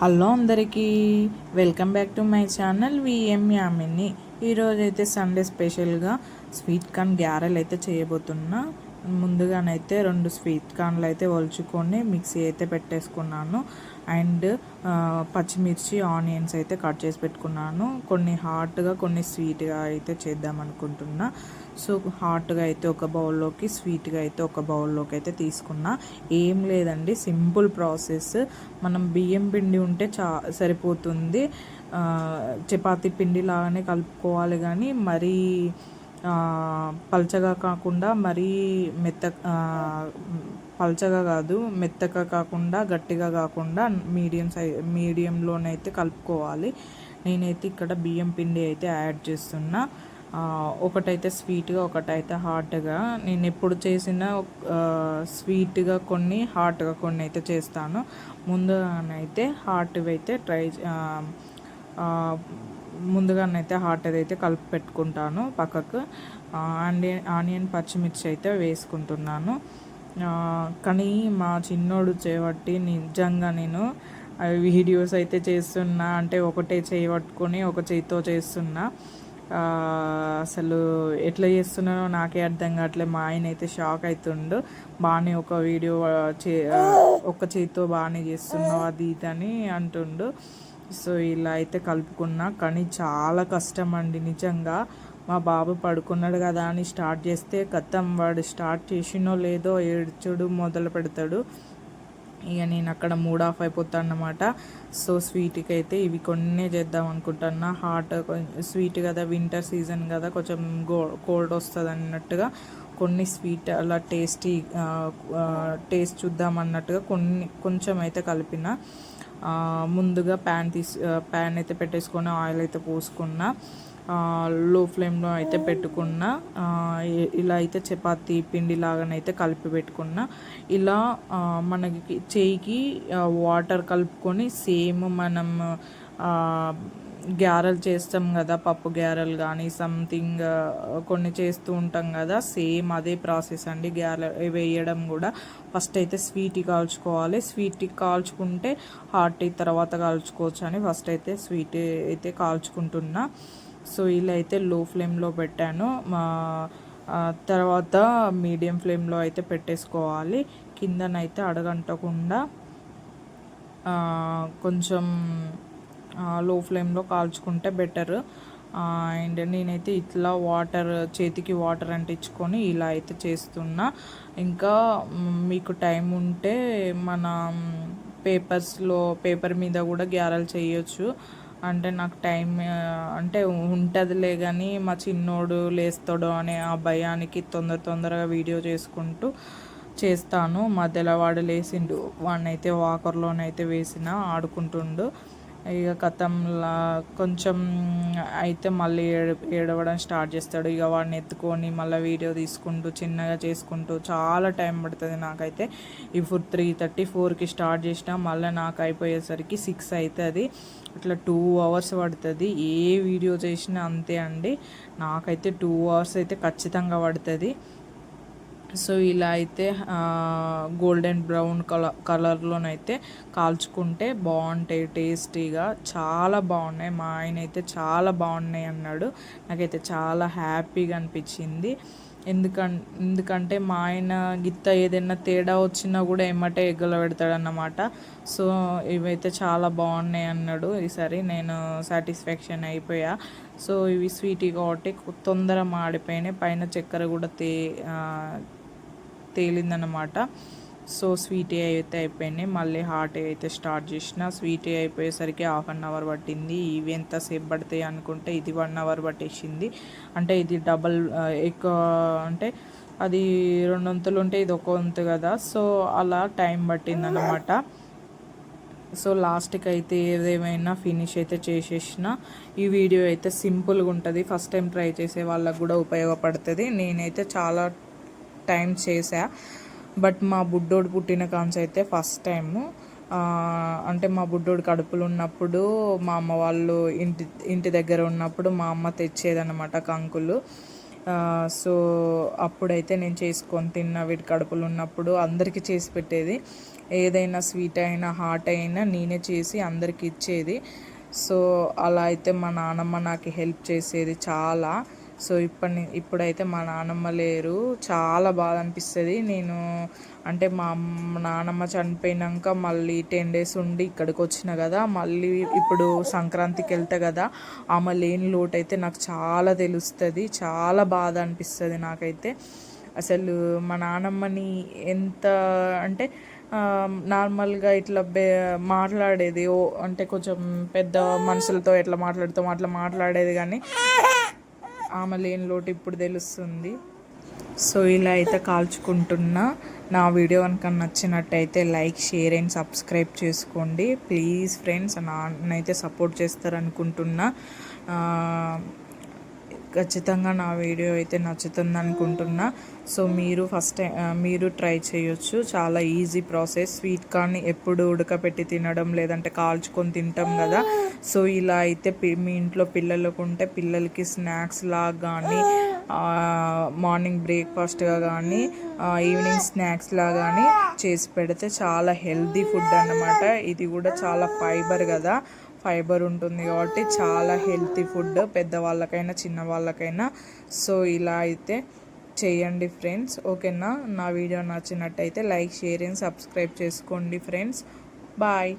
Hello అందరికీ welcome back to my channel VM Yamini. ఈరోజైతే Sunday స్పెషల్గా స్వీట్ కార్న్ గ్యారెల్ అయితే చేయబోతున్నా. ముందుగానైతే రెండు స్వీట్ కార్న్లు అయితే ఒలుచుకొని మిక్సీ అయితే పెట్టేసుకున్నాను. అండ్ పచ్చిమిర్చి ఆనియన్స్ అయితే కట్ చేసి పెట్టుకున్నాను. కొన్ని హాట్గా కొన్ని స్వీట్గా అయితే చేద్దాం అనుకుంటున్నా. సో హాట్గా అయితే ఒక బౌల్లోకి స్వీట్గా అయితే ఒక బౌల్లోకి అయితే తీసుకున్నా. ఏం లేదండి సింపుల్ ప్రాసెస్. మనం బియ్యం పిండి ఉంటే చా సరిపోతుంది. చపాతీ పిండి లాగానే కలుపుకోవాలి కానీ మరీ పల్చగా కాకుండా మరీ మెత్త పల్చగా కాదు మెత్తగా కాకుండా గట్టిగా కాకుండా మీడియం సై మీడియంలోనైతే కలుపుకోవాలి. నేనైతే ఇక్కడ బియ్యం పిండి అయితే యాడ్ చేస్తున్నా. ఒకటైతే స్వీట్గా ఒకటైతే హాట్గా. నేను ఎప్పుడు చేసిన స్వీట్గా కొన్ని హాట్గా కొన్ని అయితే చేస్తాను. ముందుగానైతే హాట్వి అయితే ట్రై ముందుగానైతే హాట్ అయితే కలిపి పెట్టుకుంటాను పక్కకు. ఆనియన్ ఆనియన్ పచ్చిమిర్చి అయితే వేసుకుంటున్నాను. కానీ మా చిన్నోడు చేపట్టి నిజంగా నేను వీడియోస్ అయితే చేస్తున్నా అంటే ఒకటే చేయబట్టుకొని ఒక చేతితో చేస్తున్నా. అసలు ఎట్లా చేస్తున్నానో నాకే అర్థం కావట్లేదు మా ఆయన అయితే షాక్ అవుతుండు బాగానే ఒక వీడియో చే ఒక చేతితో బాగానే చేస్తున్నావు అది ఇది అని అంటుండు. సో ఇలా అయితే కలుపుకున్నా కానీ చాలా కష్టం అండి నిజంగా. మా బాబు పడుకున్నాడు కదా అని స్టార్ట్ చేస్తే కథం వాడు స్టార్ట్ చేసినో లేదో ఏడ్చుడు మొదలు పెడతాడు. ఇక నేను అక్కడ మూడ్ ఆఫ్ అయిపోతాను అన్నమాట. సో స్వీట్కి అయితే ఇవి కొన్నే చేద్దాం అనుకుంటున్నా. హాట్ స్వీట్ కదా వింటర్ సీజన్ కదా కొంచెం గో కోల్డ్ వస్తుంది అన్నట్టుగా కొన్ని స్వీట్ అలా టేస్టీ టేస్ట్ చూద్దాం అన్నట్టుగా కొన్ని కొంచెం అయితే కలిపిన. ముందుగా ప్యాన్ తీసి ప్యాన్ అయితే పెట్టేసుకొని ఆయిల్ అయితే పోసుకున్న లో ఫ్లేమ్లో అయితే పెట్టుకున్న ఇలా అయితే చపాతీ పిండి లాగానైతే కలిపి పెట్టుకున్న. ఇలా మనకి చేయికి వాటర్ కలుపుకొని సేమ్ మనం గ్యారలు చేస్తాం కదా పప్పు గ్యారలు కానీ సంథింగ్ కొన్ని చేస్తూ ఉంటాం కదా సేమ్ అదే ప్రాసెస్ అండి గ్యారె వేయడం కూడా. ఫస్ట్ అయితే స్వీట్ కాల్చుకోవాలి. స్వీట్ కాల్చుకుంటే హాట్ తర్వాత కాల్చుకోవచ్చు అని ఫస్ట్ అయితే స్వీట్ అయితే కాల్చుకుంటున్నా. సో ఇలా అయితే లో ఫ్లేమ్లో పెట్టాను. మా తర్వాత మీడియం ఫ్లేమ్లో అయితే పెట్టేసుకోవాలి. కిందనైతే అడగంటకుండా కొంచెం లో ఫ్లేమ్లో కాల్చుకుంటే బెటర్ అండ్ నేనైతే ఇట్లా వాటర్ చేతికి వాటర్ అంటించుకొని ఇలా అయితే చేస్తున్నా. ఇంకా మీకు టైం ఉంటే మన పేపర్స్లో పేపర్ మీద కూడా గ్యారెలు చేయొచ్చు. అంటే నాకు టైం అంటే ఉంటుందిలే కానీ మా చిన్నోడు లేస్తాడు అనే ఆ భయానికి తొందర తొందరగా వీడియో చేసుకుంటూ చేస్తాను. మధ్యలో వాడు లేచిండు వాడినైతే వాకర్లోనైతే వేసిన ఆడుకుంటుండు. ఇక కథంలా కొంచెం అయితే మళ్ళీ ఏడ ఏడవడం స్టార్ట్ చేస్తాడు. ఇక వాడిని ఎత్తుకొని మళ్ళీ వీడియో తీసుకుంటూ చిన్నగా చేసుకుంటూ చాలా టైం పడుతుంది నాకైతే. ఇప్పుడు త్రీ థర్టీ ఫోర్కి స్టార్ట్ చేసిన మళ్ళీ నాకు అయిపోయేసరికి సిక్స్ అవుతుంది ఇట్లా టూ అవర్స్ పడుతుంది. ఏ వీడియో చేసినా అంతే అండి. నాకైతే టూ అవర్స్ అయితే ఖచ్చితంగా పడుతుంది. సో ఇలా అయితే గోల్డెన్ బ్రౌన్ కలర్ కలర్లోనైతే కాల్చుకుంటే బాగుంటాయి టేస్టీగా చాలా బాగున్నాయి. మా ఆయన అయితే చాలా బాగున్నాయి అన్నాడు. నాకైతే చాలా హ్యాపీగా అనిపించింది. ఎందుకం ఎందుకంటే మా ఆయన గిత్త ఏదైనా తేడా వచ్చినా కూడా ఎమ్మటే ఎగ్గల పెడతాడన్నమాట సో ఇవైతే చాలా బాగున్నాయి అన్నాడు. ఈసారి నేను సాటిస్ఫాక్షన్ అయిపోయా. సో ఇవి స్వీట్ కాబట్టి తొందర మాడిపోయినాయి. పైన చక్కెర కూడా తే తేలిందనమాట సో స్వీట్ అయితే అయిపోయినాయి మళ్ళీ హాట్ అయితే స్టార్ట్ చేసిన స్వీట్ అయిపోయేసరికి హాఫ్ అన్ అవర్ పట్టింది. ఇవి ఎంతసేపు పడతాయి అనుకుంటే ఇది వన్ అవర్ పట్టేసింది. అంటే ఇది డబల్ ఎక్కువ అంటే అది రెండు వంతులు ఉంటే ఇది ఒక వంతు కదా. సో అలా టైం పట్టిందనమాట సో లాస్ట్కి అయితే ఏదేమైనా ఫినిష్ అయితే చేసేసిన ఈ వీడియో అయితే సింపుల్గా ఉంటుంది ఫస్ట్ టైం ట్రై చేసే వాళ్ళకు కూడా ఉపయోగపడుతుంది. నేనైతే చాలా టైం చేసా బట్ మా బుడ్డోడు పుట్టిన కాన్స్ అయితే ఫస్ట్ టైము. అంటే మా బుడ్డోడు కడుపులు ఉన్నప్పుడు మా అమ్మ వాళ్ళు ఇంటి ఇంటి దగ్గర ఉన్నప్పుడు మా అమ్మ తెచ్చేదన్నమాట కంకులు. సో అప్పుడైతే నేను చేసుకొని తిన్న వీటి కడుపులు ఉన్నప్పుడు అందరికీ చేసి పెట్టేది. ఏదైనా స్వీట్ అయినా హాట్ అయినా నేనే చేసి అందరికి ఇచ్చేది. సో అలా అయితే మా నాన్నమ్మ నాకు హెల్ప్ చేసేది చాలా. సో ఇప్పటి ఇప్పుడైతే మా నాన్నమ్మ లేరు. చాలా బాధ అనిపిస్తుంది. నేను అంటే మా నానమ్మ నాన్నమ్మ చనిపోయినాక మళ్ళీ టెన్ డేస్ ఉండి ఇక్కడికి వచ్చిన కదా మళ్ళీ ఇప్పుడు సంక్రాంతికి వెళ్తే కదా ఆమె లేని లోటు అయితే నాకు చాలా తెలుస్తుంది. చాలా బాధ అనిపిస్తుంది నాకైతే. అసలు మా నాన్నమ్మని ఎంత అంటే నార్మల్గా ఇట్లా బే మాట్లాడేది ఓ అంటే కొంచెం పెద్ద మనుషులతో ఎట్లా మాట్లాడుతామో అట్లా మాట్లాడేది కానీ ఆమె లేని లోటు ఇప్పుడు తెలుస్తుంది. సో ఇలా అయితే కాల్చుకుంటున్నా. నా వీడియో కనుక నచ్చినట్టయితే లైక్ షేర్ అండ్ సబ్స్క్రైబ్ చేసుకోండి. ప్లీజ్ ఫ్రెండ్స్ నాన్నైతే సపోర్ట్ చేస్తారనుకుంటున్నా. ఖచ్చితంగా నా వీడియో అయితే నచ్చుతుంది అనుకుంటున్నా సో మీరు ఫస్ట్ టైం మీరు ట్రై చేయొచ్చు. చాలా ఈజీ ప్రాసెస్. స్వీట్ కార్న్ ఎప్పుడు ఉడకపెట్టి తినడం లేదంటే కాల్చుకొని తింటాం కదా. సో ఇలా అయితే పి- మీ ఇంట్లో పిల్లలకు ఉంటే పిల్లలకి స్నాక్స్ లాగా కానీ మార్నింగ్ బ్రేక్ఫాస్ట్గా కానీ ఈవినింగ్ స్నాక్స్ కానీ చేసి పెడితే చాలా హెల్దీ ఫుడ్ అన్నమాట. ఇది కూడా చాలా ఫైబర్ కదా. ఫైబర్ ఉంటుంది కాబట్టి చాలా హెల్తీ ఫుడ్ పెద్దవాళ్ళకైనా చిన్నవాళ్ళకైనా. సో ఇలా అయితే చేయండి ఫ్రెండ్స్. ఓకేనా? నా వీడియో నచ్చినట్టయితే లైక్ షేర్ అండ్ సబ్స్క్రైబ్ చేసుకోండి ఫ్రెండ్స్. బాయ్.